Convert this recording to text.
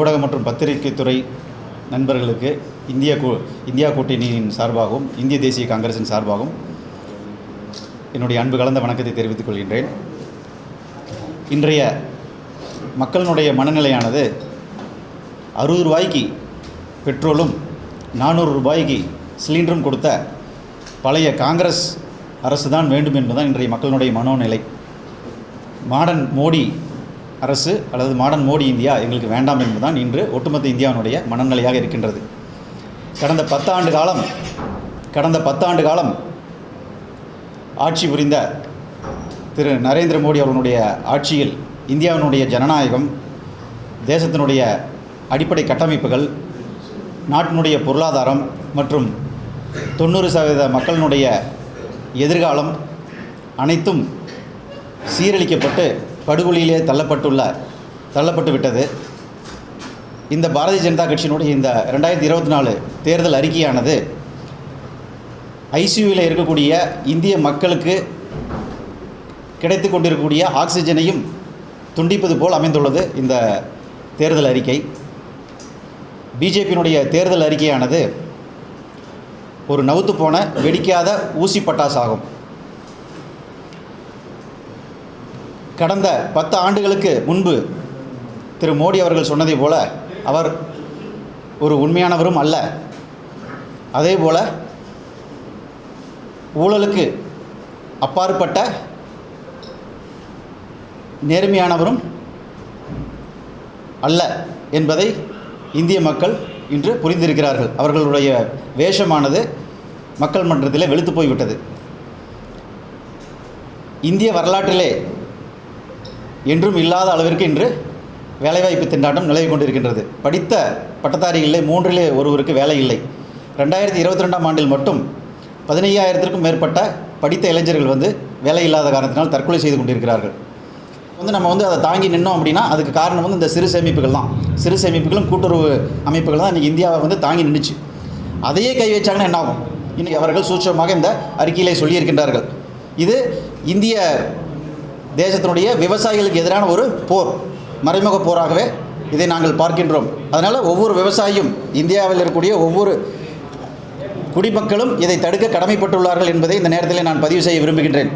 ஊடக மற்றும் பத்திரிகை துறை நண்பர்களுக்கு இந்திய கூ இந்தியா கூட்டணியின் சார்பாகவும் இந்திய தேசிய காங்கிரசின் சார்பாகவும் என்னுடைய அன்பு கலந்த வணக்கத்தை தெரிவித்துக் கொள்கின்றேன். இன்றைய மக்களினுடைய மனநிலையானது அறுபது ரூபாய்க்கு பெட்ரோலும் நானூறு ரூபாய்க்கு சிலிண்டரும் கொடுத்த பழைய காங்கிரஸ் அரசு தான் வேண்டும் என்பதுதான் இன்றைய மக்களினுடைய மனோநிலை. மாடர்ன் மோடி அரசு அல்லது மாடர்ன் மோடி இந்தியா எங்களுக்கு வேண்டாம் என்பதுதான் இன்று ஒட்டுமொத்த இந்தியாவினுடைய மனநிலையாக இருக்கின்றது. கடந்த பத்தாண்டு காலம் கடந்த பத்தாண்டு காலம் ஆட்சி புரிந்த திரு நரேந்திர மோடி அவர்களுடைய ஆட்சியில் இந்தியாவினுடைய ஜனநாயகம் தேசத்தினுடைய அடிப்படை கட்டமைப்புகள் நாட்டினுடைய பொருளாதாரம் மற்றும் தொண்ணூறு சதவீத மக்களினுடைய எதிர்காலம் அனைத்தும் சீரழிக்கப்பட்டு படுகொலியிலே தள்ளப்பட்டுள்ள தள்ளப்பட்டு விட்டது. இந்த பாரதிய ஜனதா கட்சியினுடைய இந்த ரெண்டாயிரத்தி இருபத்தி நாலு தேர்தல் அறிக்கையானது ஐசியூவில் இருக்கக்கூடிய இந்திய மக்களுக்கு கிடைத்து கொண்டிருக்கக்கூடிய ஆக்சிஜனையும் துண்டிப்பது போல் அமைந்துள்ளது இந்த தேர்தல் அறிக்கை. பிஜேபியினுடைய தேர்தல் அறிக்கையானது ஒரு நவுத்து போன வெடிக்காத ஊசி பட்டாசாகும். கடந்த பத்து ஆண்டுகளுக்கு முன்பு திரு மோடி அவர்கள் சொன்னதைப் போல அவர் ஒரு உண்மையானவரும் அல்ல. அதே போல ஊழலுக்கு அப்பாற்பட்ட நேர்மையானவரும் அல்ல என்பதை இந்திய மக்கள் இன்று புரிந்திருக்கிறார்கள். அவர்களுடைய வேஷமானது மக்கள் மன்றத்தில் வெளுத்து போய்விட்டது. இந்திய வரலாற்றிலே என்றும் இல்லாத அளவிற்கு இன்று வேலைவாய்ப்பு திண்டாட்டம் நிலவி கொண்டிருக்கின்றது. படித்த பட்டதாரிகளிலே மூன்றிலே ஒருவருக்கு வேலை இல்லை. ரெண்டாயிரத்தி இருபத்தி ரெண்டாம் ஆண்டில் மட்டும் பதினையாயிரத்திற்கும் மேற்பட்ட படித்த இளைஞர்கள் வந்து வேலை இல்லாத காரணத்தினால் தற்கொலை செய்து கொண்டிருக்கிறார்கள். வந்து நம்ம வந்து அதை தாங்கி நின்னோம் அப்படின்னா அதுக்கு காரணம் வந்து இந்த சிறு சேமிப்புகள் தான். சிறு சேமிப்புகளும் கூட்டுறவு அமைப்புகள் தான் இன்றைக்கி இந்தியாவை வந்து தாங்கி நின்றுச்சு அதையே கை வச்சாங்கன்னா என்ன ஆகும்? இன்னைக்கு அவர்கள் சூட்சமாக இந்த அறிக்கையிலே சொல்லியிருக்கின்றார்கள். இது இந்திய தேசத்தினுடைய விவசாயிகளுக்கு எதிரான ஒரு போர் மறைமுக போராகவே இதை நாங்கள் பார்க்கின்றோம். அதனால் ஒவ்வொரு விவசாயியும் இந்தியாவில் இருக்கக்கூடிய ஒவ்வொரு குடிமக்களும் இதை தடுக்க கடமைப்பட்டுள்ளார்கள் என்பதை இந்த நேரத்தில் நான் பதிவு செய்ய விரும்புகின்றேன்.